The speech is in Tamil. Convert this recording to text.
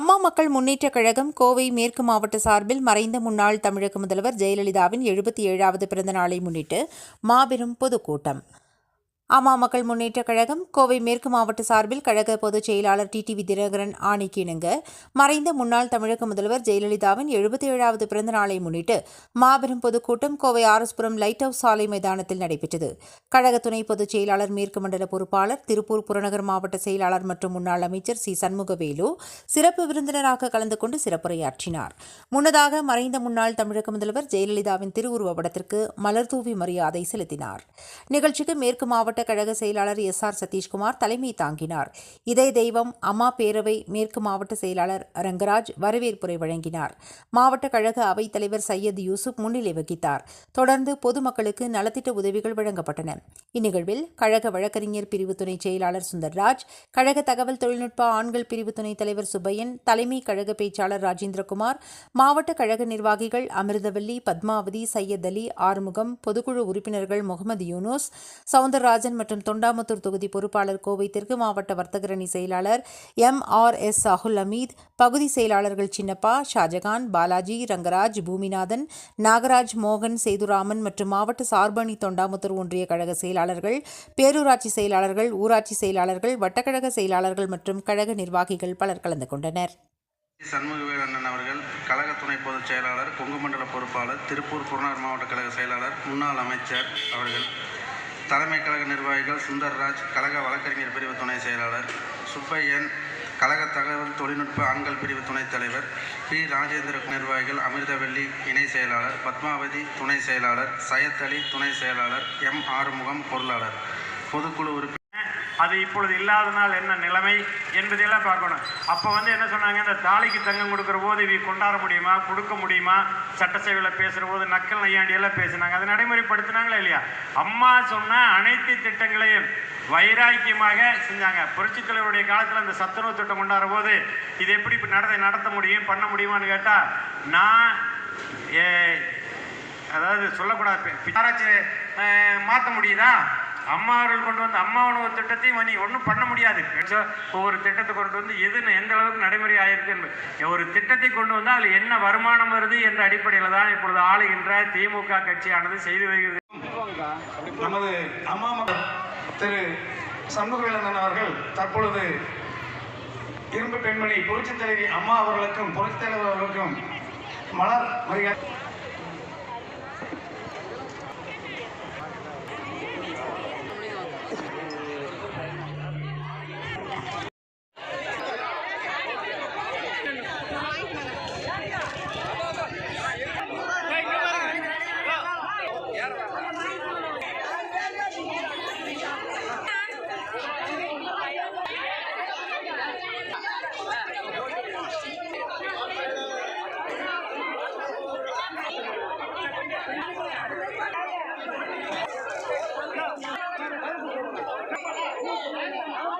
அம்மா மக்கள் முன்னேற்றக் கழகம் கோவை மேற்கு மாவட்ட சார்பில் மறைந்த முன்னாள் தமிழக முதல்வர் ஜெயலலிதாவின் எழுபத்தி ஏழாவது பிறந்த நாளை முன்னிட்டு மாபெரும் பொதுக்கூட்டம். அம்மா மக்கள் முன்னேற்றக் கழகம் கோவை மேற்கு மாவட்ட சார்பில் கழக பொதுச் செயலாளர் டிடிவி தினகரன் ஆணைக்கு இணங்க மறைந்த முன்னாள் தமிழக முதல்வர் ஜெயலலிதாவின் எழுபத்தி ஏழாவது பிறந்த நாளை முன்னிட்டு மாபெரும் பொதுக்கூட்டம் கோவை ஆர்எஸ்புரம் லைட் ஹவுஸ் சாலை மைதானத்தில் நடைபெற்றது. கழக துணை பொதுச் செயலாளர் மேற்கு மண்டல பொறுப்பாளர் திருப்பூர் புறநகர் மாவட்ட செயலாளர் மற்றும் முன்னாள் அமைச்சர் சி. சண்முகவேலு சிறப்பு விருந்தினராக கலந்து கொண்டு சிறப்புரையாற்றினார். முன்னதாக மறைந்த முன்னாள் தமிழக முதல்வர் ஜெயலலிதாவின் திருவுருவ படத்திற்கு மலர்தூவி மரியாதை செலுத்தினார். நிகழ்ச்சிக்கு மேற்கு மாவட்ட கழக செயலாளர் எஸ் ஆர் சதீஷ்குமார் தலைமை தாங்கினார். இதய தெய்வம் அம்மா பேரவை மேற்கு மாவட்ட செயலாளர் ரங்கராஜ் வரவேற்புரை வழங்கினார். மாவட்ட கழக அவைத்தலைவர் சையத் யூசுப் முன்னிலை வகித்தார். தொடர்ந்து பொதுமக்களுக்கு நலத்திட்ட உதவிகள் வழங்கப்பட்டன. இந்நிகழ்வில் கழக வழக்கறிஞர் பிரிவு துணை செயலாளர் சுந்தர்ராஜ் கழக தகவல் தொழில்நுட்ப ஆண்கள் பிரிவு துணைத் தலைவர் சுபையன் தலைமை கழக பேச்சாளர் ராஜேந்திரகுமார் மாவட்ட கழக நிர்வாகிகள் அமிர்தவல்லி பத்மாவதி சையத் அலி ஆறுமுகம் பொதுக்குழு உறுப்பினர்கள் முகமது யூனூஸ் சவுந்தரராஜன் மற்றும் தொண்டாமுத்தூர் தொகுதி பொறுப்பாளர் கோவை தெற்கு மாவட்ட வர்த்தகரணி செயலாளர் M R S Sahul Ameeth பகுதி செயலாளர்கள் சின்னப்பா ஷாஜகான் பாலாஜி ரங்கராஜ் பூமிநாதன் நாகராஜ் மோகன் சேதுராமன் மற்றும் மாவட்ட சார்பணி தொண்டாமுத்தூர் ஒன்றிய கழக செயலாளர்கள் பேரூராட்சி செயலாளர்கள் ஊராட்சி செயலாளர்கள் வட்டக்கழக செயலாளர்கள் மற்றும் கழக நிர்வாகிகள் பலர் கலந்து கொண்டனர். சண்முகவேலண்ணன் அவர்கள் கழக துணை பொதுச் செயலாளர் கொங்கு மண்டல பொறுப்பாளர் திருப்பூர் புறநகர் மாவட்ட கழக செயலாளர் முன்னாள் அமைச்சர் அவர்கள். தலைமை கழக நிர்வாகிகள் சுந்தர்ராஜ் கழக வழக்கறிஞர் பிரிவு துணை செயலாளர் சுப்பையன் கழக தகவல் தொழில்நுட்ப ஆண்கள் பிரிவு துணைத் தலைவர் பி. ராஜேந்திர நிர்வாகிகள் அமிர்தவல்லி இணை செயலாளர் பத்மாவதி துணை செயலாளர் சையத் அலி துணை செயலாளர் எம். ஆறுமுகம் பொருளாளர். பொதுக்குழு உறுப்பினர் அது இப்பொழுது இல்லாதனால் என்ன நிலைமை என்பதையெல்லாம் பார்க்கணும். அப்போ வந்து என்ன சொன்னாங்க? இந்த தாலிக்கு தங்கம் கொடுக்குற போது இவ கொண்டாட முடியுமா? கொடுக்க முடியுமா? சட்டசபையில் பேசுகிற போது நக்கல் நையாண்டியெல்லாம் பேசினாங்க. அதை நடைமுறைப்படுத்தினாங்களா இல்லையா? அம்மா சொன்ன அனைத்து திட்டங்களையும் வைராக்கியமாக செஞ்சாங்க. புரட்சி தலைவருடைய காலத்தில் அந்த சத்துணவு திட்டம் கொண்டாடுற போது இது எப்படி நடத்த நடத்த முடியும்? பண்ண முடியுமான்னு கேட்டால் நான் ஏ, அதாவது சொல்லக்கூடாது. யாராச்சும் மாற்ற முடியுதா? அம்மா அவர்கள் கொண்டு வந்து அம்மா உணவு திட்டத்தையும் நீ ஒன்றும் பண்ண முடியாது. ஒவ்வொரு திட்டத்தை கொண்டு வந்து எது எந்த அளவுக்கு நடைமுறை ஆயிருக்கு என்பது ஒரு திட்டத்தை கொண்டு வந்தால் அதில் என்ன வருமானம் வருது என்ற அடிப்படையில் தான் இப்பொழுது ஆளுகின்ற திமுக கட்சியானது செய்து வருகிறது. நமது அம்மா மகள் திரு சண்முகவேலன் அவர்கள் தற்பொழுது இரும்பு பெண்மணி புரட்சித் தலைவி அம்மா அவர்களுக்கும் புரட்சித் தலைவர் அவர்களுக்கும் மலர் மரியாதை Thank you.